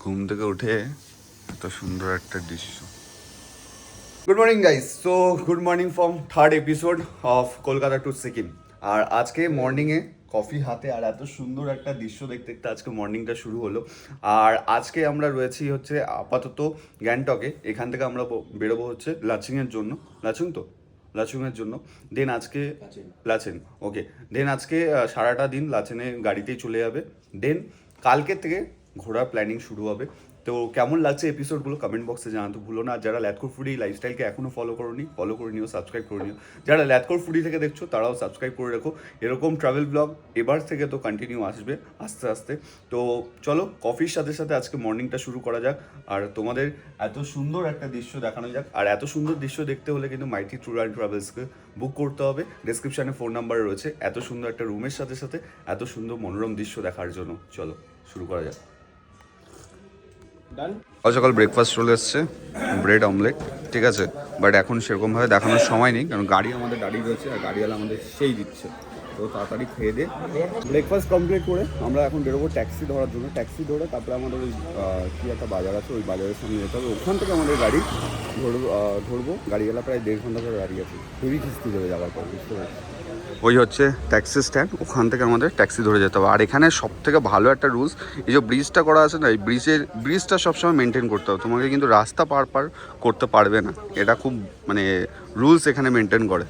ঘুম থেকে উঠে এত সুন্দর একটা দৃশ্য good morning guys so good morning from third episode of Kolkata to Sikkim আর আজকে মর্নিংয়ে কফি হাতে আর এত সুন্দর একটা দৃশ্য দেখতে দেখতে আজকে মর্নিংটা শুরু হলো। আর আজকে আমরা রয়েছি হচ্ছে আপাতত গ্যাংটকে। এখান থেকে আমরা ব- বেরোবো হচ্ছে লাচিংয়ের জন্য। লাচুং তো? লাচুংয়ের জন্য। দেন আজকে লাচেন। ওকে দেন আজকে সারাটা দিন লাচেনে গাড়িতেই চলে যাবে। দেন কালকে থেকে ঘোরার প্ল্যানিং শুরু হবে। তো কেমন লাগছে এপিসোডগুলো কমেন্ট বক্সে জানাতে ভুলো না। যারা ল্যাথকোর ফুডি লাইফস্টাইলকে এখনও ফলো করোনি ফলো করে নিও সাবস্ক্রাইব করে নিও। যারা ল্যাথকোর ফুডি থেকে দেখছ, তারাও সাবস্ক্রাইব করে রাখো। এরকম ট্রাভেল ব্লগ এবার থেকে তো কন্টিনিউ আসবে, আস্তে আস্তে। তো চলো কফির সাথে সাথে আজকে মর্নিংটা শুরু করা যাক। আর তোমাদের এত সুন্দর একটা দৃশ্য দেখানো যাক। আর এত সুন্দর দৃশ্য দেখতে হলে কিন্তু মাইটি ট্যুর অ্যান্ড ট্রাভেলসকে বুক করতে হবে। ডেসক্রিপশানে ফোন নাম্বার রয়েছে। এত সুন্দর একটা রুমের সাথে সাথে এত সুন্দর মনোরম দৃশ্য দেখার জন্য। চলো, শুরু করা যাক। সকাল সকাল ব্রেকফাস্ট চলে এসছে ব্রেড অমলেট ঠিক আছে? বাট এখন সেরকমভাবে দেখানোর সময় নেই, কারণ গাড়ি আমাদের দাঁড়িয়ে রয়েছে, আর গাড়িওয়ালা আমাদের সেই দিচ্ছে। তো তাড়াতাড়ি খেয়ে দিয়ে ব্রেকফাস্ট কমপ্লিট করে আমরা এখন বেরোবো ট্যাক্সি ধরার জন্য। ট্যাক্সি ধরে তারপরে আমাদের ওই কি একটা বাজার আছে, ওই বাজারের সামনে যেতে হবে। ওখান থেকে আমাদের গাড়ি ধরবো ধরবো। গাড়িওয়ালা প্রায় দেড় ঘণ্টা ধরে দাঁড়িয়ে আছে। খুবই কিস্তি দেবে যাওয়ার পর, বুঝতে পারছি? ওই হচ্ছে ট্যাক্সি স্ট্যান্ড ওখান থেকে আমাদের ট্যাক্সি ধরে যেতে হবে। আর এখানে সব থেকে ভালো একটা রুলস এই যে ব্রিজটা করা আছে না, এই ব্রিজের ব্রিজটা সবসময় মেনটেন করতে হবে। তোমাকে কিন্তু রাস্তা পার পার করতে পারবে না। এটা খুব মানে রুলস এখানে মেনটেন করে।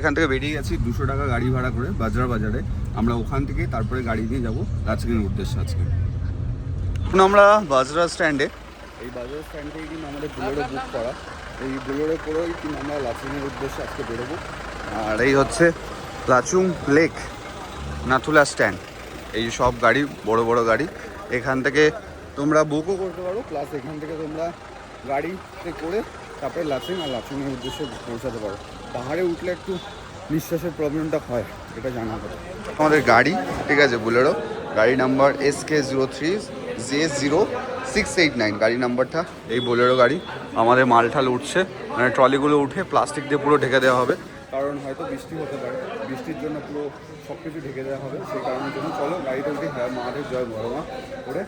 এখান থেকে বেরিয়ে গেছি দুশো টাকা গাড়ি ভাড়া করে বাজার বাজারে। আমরা ওখান থেকে তারপরে গাড়ি নিয়ে যাব দার্জিলিংয়ের উদ্দেশ্যে আজকে। এখন আমরা বাজরা স্ট্যান্ডে এই বাজার স্ট্যান্ড থেকে কিন্তু আমাদের বোলেরো বুক করা। এই বোলেরো করেই কিন্তু আমরা লাচুংয়ের উদ্দেশ্যে আজকে বেরোবো। আর এই হচ্ছে লাচুং লেক, নাথুলা স্ট্যান্ড। এই সব গাড়ি, বড় বড় গাড়ি। এখান থেকে তোমরা বুকও করতে পারো প্লাস এখান থেকে তোমরা গাড়িতে করে তারপরে লাচুং আর লাচুংয়ের উদ্দেশ্যে পৌঁছাতে পারো। পাহাড়ে উঠলে একটু নিঃশ্বাসের প্রবলেমটা হয়, এটা জানা কথা। আমাদের গাড়ি, ঠিক আছে বুলেরো গাড়ি number S K zero three J zero six eight nine গাড়ি নাম্বারটা এই বোলেরো গাড়ি। আমাদের মালঠাল উঠছে মানে ট্রলিগুলো উঠে প্লাস্টিক দিয়ে পুরো ঢেকে দেওয়া হবে। কারণ হয়তো বৃষ্টি হতে পারে বৃষ্টির জন্য পুরো সব কিছু ঢেকে দেওয়া হবে সেই কারণের জন্য চলো গাড়িটা উঠে হ্যাঁ মহাদেব জয় বড়মা করে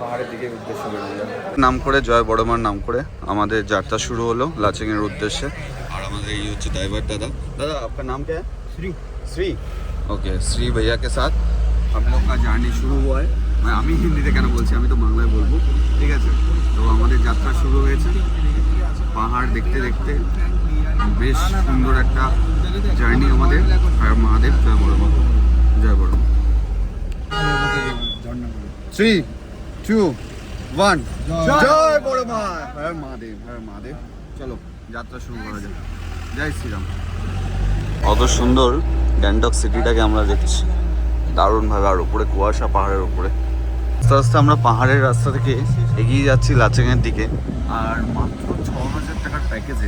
পাহাড়ের দিকে উদ্দেশ্যে বেরিয়ে যাবে নাম করে জয় বড়মার নাম করে আমাদের যাত্রা শুরু হলো লাচিংয়ের উদ্দেশ্যে আর আমাদের এই হচ্ছে ড্রাইভার দাদা দাদা আপনার নাম क्या है শ্রী श्री ओके श्री भैया के साथ हम लोग का জার্নি শুরু हुआ है মানে আমি হিন্দিতে কেন বলছি আমি তো বাংলায় বলবো ঠিক আছে তো আমাদের যাত্রা শুরু হয়েছে পাহাড় দেখতে দেখতে বেশ সুন্দর একটা জার্নি আমাদের আর মহাদেব জয় বড় জয় বড় থ্রি টু ওয়ান জয়। বড় মা। হ্যাঁ মহাদেব হ্যাঁ মহাদেব। চলো যাত্রা শুরু করা যাক। জয় শ্রীরাম। কত সুন্দর গ্যাংটক সিটিটাকে আমরা দেখছি। দারুণভাবে আর উপরে কুয়াশা পাহাড়ের উপরে। আস্তে আস্তে আমরা পাহাড়ের রাস্তা থেকে এগিয়ে যাচ্ছি লাচেংয়ের দিকে। আর মাত্র ছ হাজার টাকার প্যাকেজে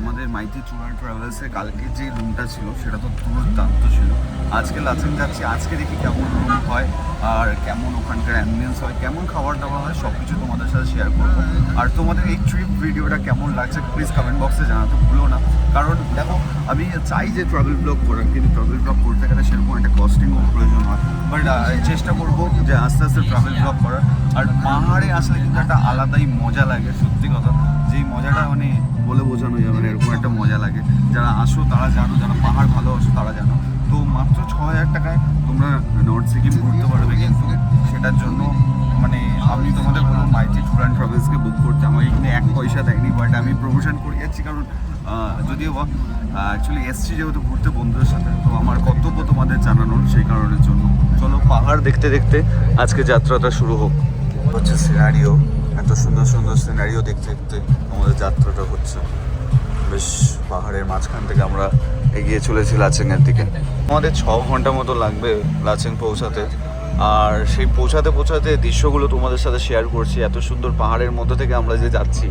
আমাদের মাইতি ট্যুর ট্রাভেলসে কালকে যে রুমটা ছিল, সেটা তো দুর্দান্ত ছিল। আজকে লাচেং যাচ্ছি, আজকে দেখি কেমন রুম হয় আর কেমন ওখানকার অ্যাম্বিয়েন্স হয়, কেমন খাবার দাবার হয় সব কিছু তোমাদের সাথে শেয়ার করব। আর তোমাদের এই ট্রিপ ভিডিওটা কেমন লাগছে প্লিজ কমেন্ট বক্সে জানাতে ভুলো না। কারণ দেখো, আমি চাই যে ট্রাভেল ব্লগ করার, কিন্তু ট্রাভেল ব্লগ করতে গেলে সেরকম একটা কস্টিংও প্রয়োজন হয়। বাট চেষ্টা করব যে আস্তে আস্তে ট্রাভেল ব্লগ করার। আর পাহাড়ে আসলে কিন্তু একটা আলাদাই মজা লাগে, সত্যি কথা। যেই মজাটা মানে বলে বোঝানো যাবে না এরকম একটা মজা লাগে। যারা আসো, তারা জানো, যারা পাহাড় ভালোবাসো, তারা জানো। তো মাত্র ছ হাজার টাকায় তোমরা নর্থ সিকিম ঘুরতে পারবে কিন্তু সেটার জন্য মানে আমি তোমাদের বলব মাইটি ট্যুর অ্যান্ড ট্রাভেলসকে বুক করতে। আমার এখানে এক পয়সা দেয়নি বাট আমি প্রমোশন করে যাচ্ছি। কারণ যদিও অ্যাকচুয়ালি এসছি যেহেতু ঘুরতে বন্ধুদের সাথে, তো আমার কর্তব্য তোমাদের জানানোর সেই কারণের জন্য। চলো পাহাড় দেখতে দেখতে আজকে যাত্রাটা শুরু হোক। হচ্ছে সিনারিও এত সুন্দর সুন্দর সিনারিও দেখতে দেখতে আমাদের যাত্রাটা হচ্ছে। বেশ পাহাড়ের মাঝখান থেকে আমরা এগিয়ে চলেছি লাচেংয়ের দিকে। আমাদের ছ ঘণ্টা মতো লাগবে লাচেং পৌঁছাতে। আর সেই পৌঁছাতে পৌঁছাতে দৃশ্যগুলো তোমাদের সাথে শেয়ার করছি, এত সুন্দর পাহাড়ের মধ্যে থেকে আমরা যে যাচ্ছি।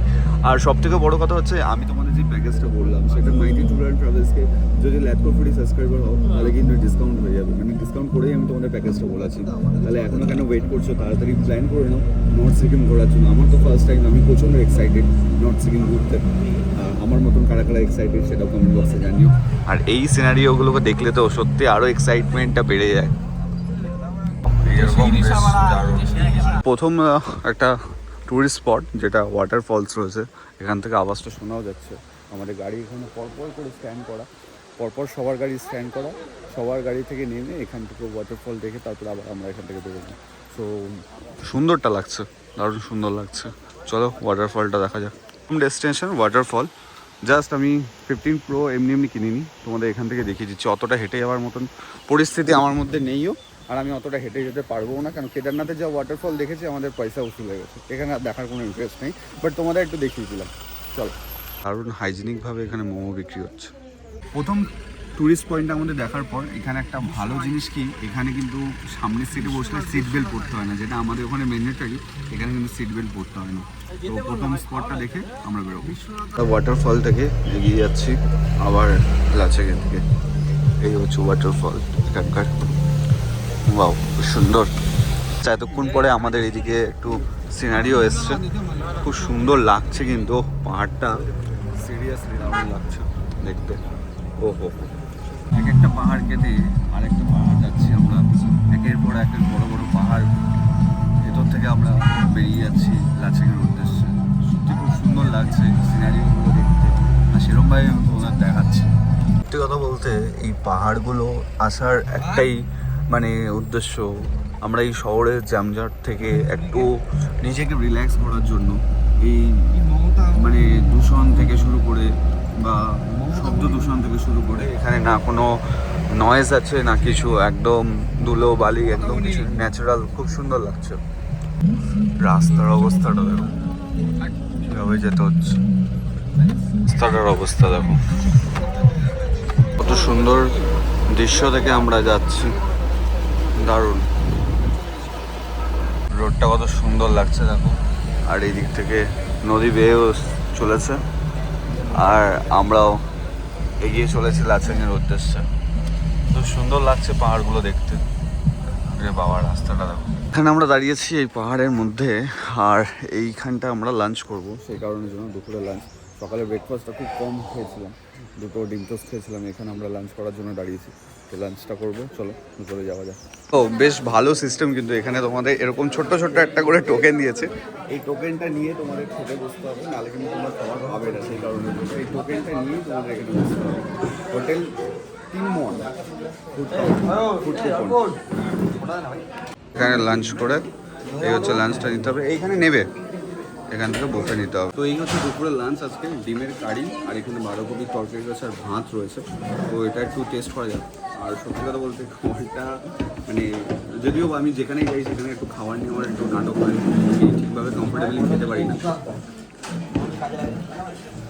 আর সব থেকে বড় কথা হচ্ছে, আমি তোমাদের যে প্যাকেজটা বললাম, সেটা মাইটি ট্যুর অ্যান্ড ট্রাভেলসকে যদি ল্যাপটপ ফ্রি সাবস্ক্রাইবার হও, তাহলে কিন্তু ডিসকাউন্ট হয়ে যাবে। মানে ডিসকাউন্ট করেই আমি তোমাদের প্যাকেজটা বলেছি তাহলে এখনও কেন ওয়েট করছ? তাড়াতাড়ি প্ল্যান করে নাও নর্থ সিকিম ঘোরার জন্য। আমার তো ফার্স্ট টাইম আমি প্রচণ্ড এক্সাইটেড নর্থ সিকিম ঘুরতে। আমার মতন কারা কারা এক্সাইটেড সেটাও কমেন্ট বক্সে জানিও। আর এই সিনারিওগুলোকে দেখলে তো সত্যি আরও এক্সাইটমেন্টটা বেড়ে যায় এই এরকম বেশ দারুণ প্রথম একটা টুরিস্ট স্পট যেটা ওয়াটার ফলস রয়েছে এখান থেকে আওয়াজটা শোনাও যাচ্ছে। আমাদের গাড়ি এখানে পরপর করে স্ট্যান্ড করা পরপর সবার গাড়ি স্ট্যান্ড করা সবার গাড়ি থেকে নেমে এখান থেকে ওয়াটারফল দেখে তারপর আবার আমরা এখান থেকে বেরোবো। সো সুন্দরটা লাগছে দারুণ সুন্দর লাগছে। চলো ওয়াটারফলটা দেখা যাক। ডেস্টিনেশন ওয়াটারফল জাস্ট আমি ফিফটিন প্রো এমনি এমনি কিনিনি তোমাদের এখান থেকে দেখিয়ে দিচ্ছি অতটা হেঁটে যাওয়ার মতন পরিস্থিতি আমার মধ্যে নেইও। আর আমি অতটা হেঁটে যেতে পারব না কারণ কেদারনাথে যা ওয়াটারফল দেখেছি আমাদের পয়সা উসুল হয়ে গেছে। এখানে আর দেখার কোনো ইন্টারেস্ট নেই বাট তোমাদের একটু দেখিয়েছিলাম। চলো। দারুণ হাইজিনিকভাবে এখানে মোমো বিক্রি হচ্ছে। প্রথম টুরিস্ট পয়েন্ট আমাদের দেখার পর এখানে একটা ভালো জিনিস কি এখানে কিন্তু সামনের সিটে বসলে সিট বেল্ট পরতে হয় না যেটা আমাদের ওখানে ম্যান্ডেটারি এখানে কিন্তু সিট বেল্ট পরতে হয় না। তো প্রথম স্পটটা দেখে আমরা বেরোবো। ওয়াটারফল থেকে এগিয়ে যাচ্ছি আবার লাচেগের থেকে। এই হচ্ছে ওয়াটারফল এখানকার খুব সুন্দর। আচ্ছা, এতক্ষণ পরে আমাদের এদিকে একটু সিনারিও এসছে। খুব সুন্দর লাগছে কিন্তু পাহাড়টা। সিরিয়াসলি দারুণ লাগছে। দেখতে। ও হো এক একটা পাহাড় কেটে আরেকটা পাহাড় যাচ্ছি আমরা। একের পর একের বড় বড় পাহাড়। ভেতর থেকে আমরা বেরিয়ে যাচ্ছি লাচেংয়ের উদ্দেশ্যে। সত্যি খুব সুন্দর লাগছে সিনারিওগুলো দেখতে। আর সেরকমভাবে আমি তোমাদের দেখাচ্ছি। সত্যি কথা বলতে এই পাহাড়গুলো আসার একটাই মানে উদ্দেশ্য, আমরা এই শহরের জ্যামজাট থেকে একটু নিজেকে রিল্যাক্স করার জন্য এই মানে দূষণ থেকে শুরু করে বা শব্দ দূষণ থেকে শুরু করে এখানে না কোনো নয়েজ আছে, না কিছু, একদম ধুলো, বালি, একদম কিছু ন্যাচারাল খুব সুন্দর লাগছে। রাস্তার অবস্থাটা দেখো, কীভাবে যেতে হচ্ছে। রাস্তাটার অবস্থা দেখো। কত সুন্দর দৃশ্য থেকে আমরা যাচ্ছি। দারুণ। রোডটা কত সুন্দর লাগছে দেখো। আর এই দিক থেকে নদী বেয়েও চলেছে। আর আমরাও এগিয়ে চলেছি লাচেংয়ের উদ্দেশ্যে খুব সুন্দর লাগছে পাহাড়গুলো দেখতে। রে বাবা রাস্তাটা দেখো। এখানে আমরা দাঁড়িয়েছি এই পাহাড়ের মধ্যে আর এইখানটা আমরা লাঞ্চ করব। সেই কারণের জন্য দুপুরে লাঞ্চ সকালে ব্রেকফাস্টটা খুব কম খেয়েছিলাম। দুটো ডিম টোস্ট খেয়েছিলাম। এখানে আমরা লাঞ্চ করার জন্য দাঁড়িয়েছি। তো লাঞ্চটা করব। চলো দুপুরে যাওয়া যাক। ও বেশ ভালো সিস্টেম কিন্তু এখানে তোমাদের এরকম ছোট্ট ছোট্ট একটা করে টোকেন দিয়েছে। এই টোকেনটা নিয়ে তোমাদের খেতে বসতে হবে নাহলে কিন্তু তোমার খাবার পাবে না সেই কারণে। এই টোকেনটা নিয়েই তোমাদের এখানে বসতে হবে। হোটেল তিন মন এখানে লাঞ্চ করে এই হচ্ছে লাঞ্চটা নিতে হবে। এইখানে নেবে? এখান থেকে বসে নিতে হবে। তো এই হচ্ছে দুপুরের লাঞ্চ আজকে, ডিমের কারি আর এখানে বাঁধাকপির তরকারি রয়েছে আর ভাত রয়েছে। তো এটা একটু টেস্ট করা যাক। আর সত্যি কথা বলতে খাবারটা মানে যদিও আমি যেখানেই যাই সেখানে একটু খাবার নিয়ে আমার একটু নাটক হয় ঠিকভাবে কমফোর্টেবলি খেতে পারি না।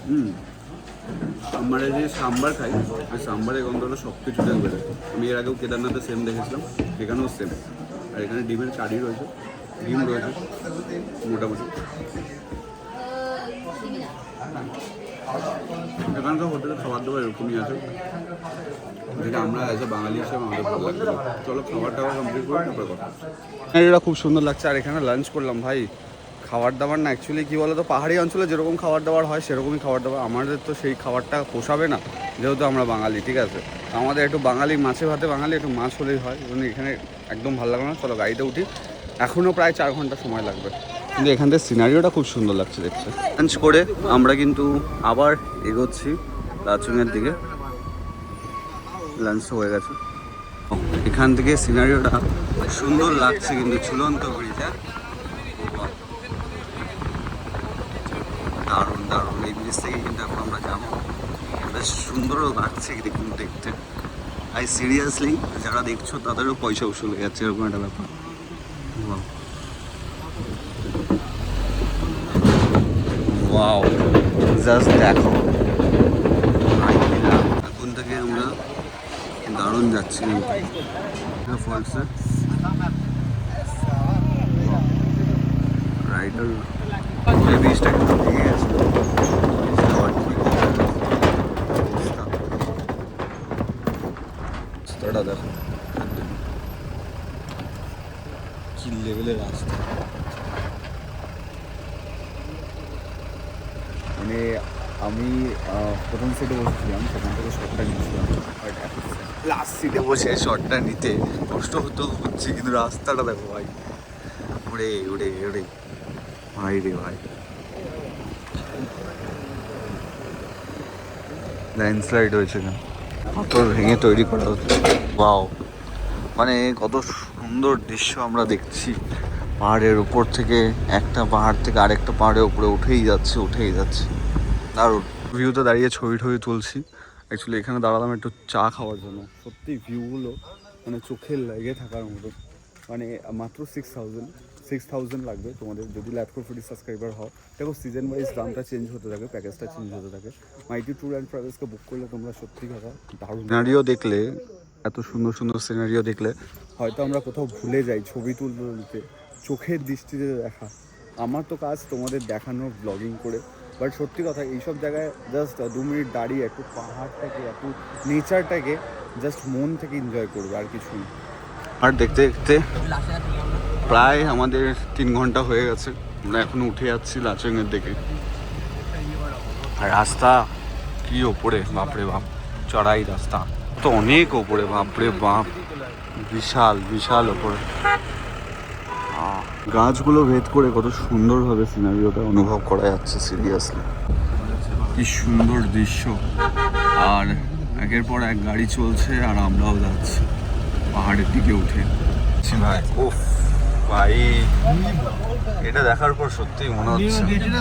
হুম। সাম্বারে যে সাম্বার খাই, ওই সাম্বারের গন্ধটা সব কিছু আমি এর আগেও কেদারনাথে সেম দেখেছিলাম, এখানেও সেম আর এখানে ডিমের কারি রয়েছে। ডিম রয়েছে, মোটামুটি। এখানকার হোটেলে খাবার দাবার এরকমই আছে। যেটা আমরা অ্যাজ এ বাঙালি হিসেবে আমাদের ভালো লাগছে। চলো, খাবার দাবার কমপ্লিট করে তারপর কথা এটা খুব সুন্দর লাগছে। আর এখানে লাঞ্চ করলাম, ভাই। খাবার দাবার না অ্যাকচুয়ালি কী বলতো? পাহাড়ি অঞ্চলে যেরকম খাবার দাবার হয়, সেরকমই খাবার দাবার। আমাদের তো সেই খাবারটা পোষাবে না। যেহেতু আমরা বাঙালি, ঠিক আছে? আমাদের একটু বাঙালি, মাছে ভাতে বাঙালি, একটু মাছ হলেই হয়। এবং এখানে একদম ভালো লাগল না। চলো গাড়িতে উঠি। এখনও প্রায় চার ঘণ্টা সময় লাগবে। কিন্তু এখান থেকে সিনারিওটা খুব সুন্দর লাগছে দেখতে। লাঞ্চ করে আমরা কিন্তু আবার এগোচ্ছি লাচুংয়ের দিকে। লাঞ্চ হয়ে গেছে। এখান থেকে সিনারিওটা সুন্দর লাগছে কিন্তু, ঝুলন্ত ব্রিজ দারুণ দারুণ। এই ব্রিজ থেকে কিন্তু এখন আমরা যাব। বেশ সুন্দরও লাগছে দেখুন দেখতে। আই সিরিয়াসলি যারা দেখছ, তাদেরও পয়সা উসুল যাচ্ছে, এরকম একটা ব্যাপার। ওয়াও জাস্ট দেখো। এখন থেকে আমরা দারুণ যাচ্ছি। কিন্তু ফলসে রাইডার ব্রিজটা একটু ভেঙে গেছে আবার ঠিক হয়ে গেছে। অবস্থা। দেখো। কি লেভেলের রাস্তা। মানে আমি প্রথম সিটে বসেছিলাম, সেখান থেকে শটটা নিয়েছিলাম। লাস্ট সিটে বসে শর্টটা নিতে কষ্ট হতো, হচ্ছে কিন্তু রাস্তাটা দেখো ভাই। উড়ে উড়ে উড়ে ভাই রে ভাই। ল্যান্ডস্লাইড হয়েছে কেন পাথর ভেঙে তৈরি করা হচ্ছে। বাও মানে কত সুন্দর দৃশ্য আমরা দেখছি। পাহাড়ের উপর থেকে একটা পাহাড় থেকে আরেকটা পাহাড়ের উপরে উঠেই যাচ্ছে উঠেই যাচ্ছে। দারুণ। ভিউতে দাঁড়িয়ে ছবি টবি তুলছি। অ্যাকচুয়ালি এখানে দাঁড়ালাম একটু চা খাওয়ার জন্য। সত্যি ভিউগুলো মানে চোখে লেগে থাকার মতো। মানে মাত্র সিক্স থাউজেন্ড সিক্স থাউজেন্ড লাগবে। তোমাদের যদি ল্যাপটপ ফিটি সাবস্ক্রাইবার হও দেখো সিজন ওয়াইজ দামটা চেঞ্জ হতে থাকে প্যাকেজটা চেঞ্জ হতে থাকে। মাইটি ট্যুর অ্যান্ড ট্রাভেলসকে বুক করলে তোমরা সত্যি কথা দারুণ। সিনারিও দেখলে এত সুন্দর সুন্দর সিনারিও দেখলে হয়তো আমরা কোথাও ভুলে যাই ছবি তুলতে তুলতে চোখের দৃষ্টিতে দেখা। আমার তো কাজ তোমাদের দেখানো ব্লগিং করে। বাট সত্যি কথা এইসব জায়গায় জাস্ট দু মিনিট দাঁড়িয়ে একটু পাহাড়টাকে একটু নেচারটাকে জাস্ট মন থেকে এনজয় করবে আর কিছু না। আর দেখতে দেখতে প্রায় আমাদের তিন ঘণ্টা হয়ে গেছে। আমরা এখন উঠে যাচ্ছি লাচেংয়ের দিকে। আর রাস্তা কি ওপরে? বাপরে বাপ, চড়াই রাস্তা। তো অনেক ওপরে, বাপরে বাপ। বিশাল বিশাল ওপরে। গাছগুলো ভেদ করে কত সুন্দরভাবে সিনারিওটা অনুভব করা যাচ্ছে সিরিয়াসলি কি সুন্দর দৃশ্য। আর একের পর এক গাড়ি চলছে আর আমরাও যাচ্ছি। পাহাড়ের দিকে উঠে। ভাই, উফ। ভাই, এটা দেখার পর সত্যিই মনে হচ্ছে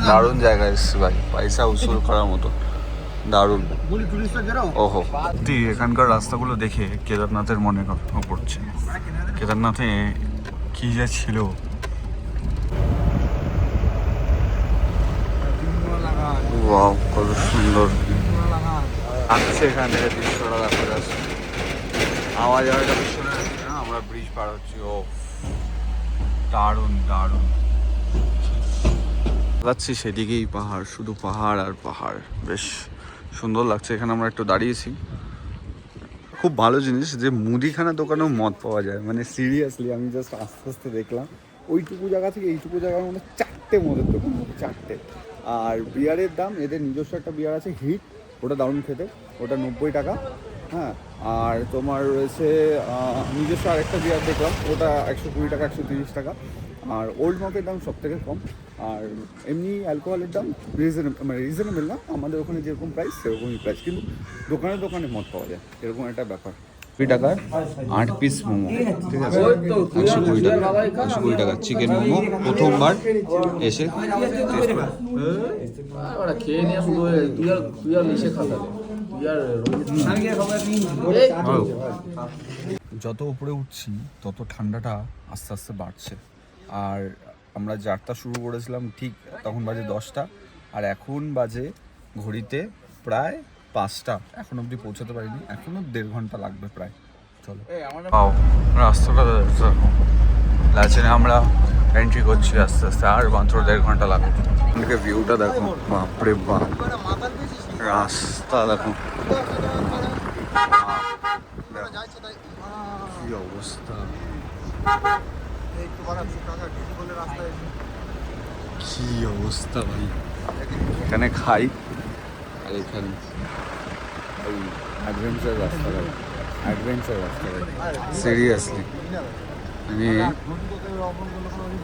দারুণ জায়গায় এসেছি ভাই, পয়সা উসুল করার মতো, দারুণ। ওহো, সত্যি এখানকার রাস্তাগুলো দেখে কেদারনাথের মনে পড়ছে কেদারনাথে কি যে ছিল। কত সুন্দর। দৃশ্যটা, দেখা যাচ্ছে। না আমরা ব্রিজ পার হচ্ছি ও দারুণ দারুণ। যাচ্ছি সেদিকেই পাহাড়, শুধু পাহাড় আর পাহাড়। বেশ সুন্দর লাগছে, এখানে আমরা একটু দাঁড়িয়েছি। খুব ভালো জিনিস যে মুদিখানা দোকানেও মদ পাওয়া যায়। মানে সিরিয়াসলি আমি জাস্ট আস্তে আস্তে দেখলাম, ওইটুকু জায়গা থেকে এইটুকু জায়গার মধ্যে চারটে মদের দোকান চারটে। আর বিয়ারের দাম, এদের নিজস্ব একটা বিয়ার আছে, হিট, ওটা দারুণ খেতে, ওটা নব্বই টাকা। হ্যাঁ আর তোমার রয়েছে নিজস্ব আরেকটা বিয়ার দেখলাম ওটা একশো কুড়ি টাকা একশো তিরিশ টাকা। আর ওল্ড মকের দাম সব থেকে কম। আর এমনি অ্যালকোহলের দাম রিজনেবল মানে রিজনেবল না আমাদের ওখানে যেরকম প্রাইস সেরকমই প্রাইস কিন্তু দোকানে দোকানে মদ পাওয়া যায় এরকম একটা ব্যাপার। কুড়ি টাকার আট পিস মোমো। ঠিক আছে। একশো কুড়ি টাকা একশো কুড়ি টাকা। চিকেন মোমো প্রথমবার এসে taste করে। যত উপরে উঠছি তত ঠান্ডাটা আস্তে আস্তে বাড়ছে। আর আমরা যাত্রা শুরু করেছিলাম ঠিক তখন বাজে দশটা আর এখন বাজে ঘড়িতে প্রায় পাঁচটা। এখন অবধি পৌঁছাতে পারিনি এখনও দেড় ঘণ্টা লাগবে প্রায়। চলো। রাস্তাটা লাচেনে আমরা এন্ট্রি করছি আস্তে আস্তে আর মাত্র দেড় ঘণ্টা লাগবে। এদিকে ভিউটা দেখো। বাপরে বাপ। রাস্তা দেখো। কি অবস্থা? কি অবস্থা ভাই? এখানে খাই। আর এখানে ওই অ্যাডভেঞ্চার রাস্তা ভাই। অ্যাডভেঞ্চার রাস্তা ভাই। সিরিয়াসলি মানে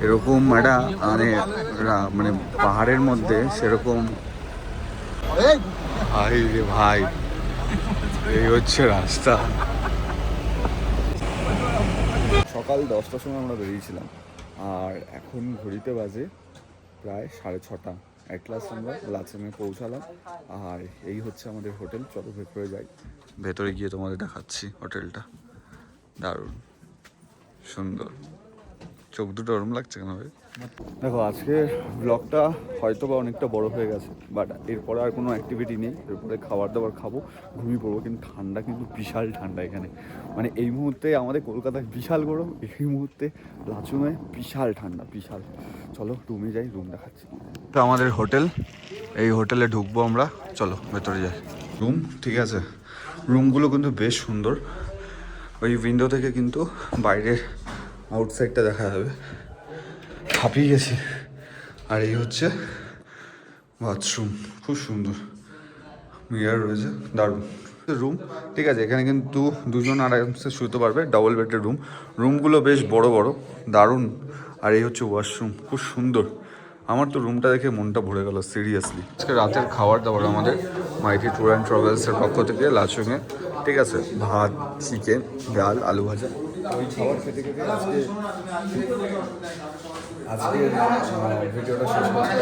এরকম একটা মানে মানে পাহাড়ের মধ্যে সেরকম ভাই রে ভাই। এই হচ্ছে রাস্তা। সকাল দশটার সময় আমরা বেরিয়েছিলাম আর এখন ঘড়িতে বাজে প্রায় সাড়ে ছটা। লাস্ট আমরা লাচেমে পৌঁছালাম আর এই হচ্ছে আমাদের হোটেল। চলো ভেতরে যাই। ভেতরে গিয়ে তোমাদের দেখাচ্ছি হোটেলটা। দারুণ। সুন্দর। চোখ দুটো ওরম লাগছে কেন ভাই? দেখো, আজকে ব্লগটা হয়তো বা অনেকটা বড় হয়ে গেছে বাট এরপরে আর কোনো অ্যাক্টিভিটি নেই। এরপরে খাবার দাবার খাব, ঘুমিয়ে পড়ব, কিন্তু ঠান্ডা কিন্তু বিশাল ঠান্ডা এখানে। মানে এই মুহূর্তে আমাদের কলকাতায় বিশাল গরম, এই মুহূর্তে লাচুমে বিশাল ঠান্ডা, বিশাল। চলো, রুমে যাই রুম দেখাচ্ছি। তো আমাদের হোটেল, এই হোটেলে ঢুকবো আমরা। চলো, ভেতরে যাই। রুম ঠিক আছে। রুমগুলো কিন্তু বেশ সুন্দর। ওই উইন্ডো থেকে কিন্তু বাইরের আউটসাইডটা দেখা যাবে। হাঁপিয়ে গেছি। আর এই হচ্ছে বাথরুম। খুব সুন্দর। মিরার রয়েছে। দারুণ। রুম, ঠিক আছে, এখানে কিন্তু দুজন আরামসে শুতে পারবে ডবল বেডের রুম রুমগুলো বেশ বড় বড়, দারুণ। আর এই হচ্ছে ওয়াশরুম খুব সুন্দর। আমার তো রুমটা দেখে মনটা ভরে গেল সিরিয়াসলি আজকে রাতের খাবার দাবার আমাদের মাইটি ট্যুর অ্যান্ড ট্রাভেলসের পক্ষ থেকে লাচুংয়ে ঠিক আছে, ভাত চিকেন ডাল, আলু ভাজা। খাবার খেতে খেতে আজকে ভিডিওটা শেষ করছি।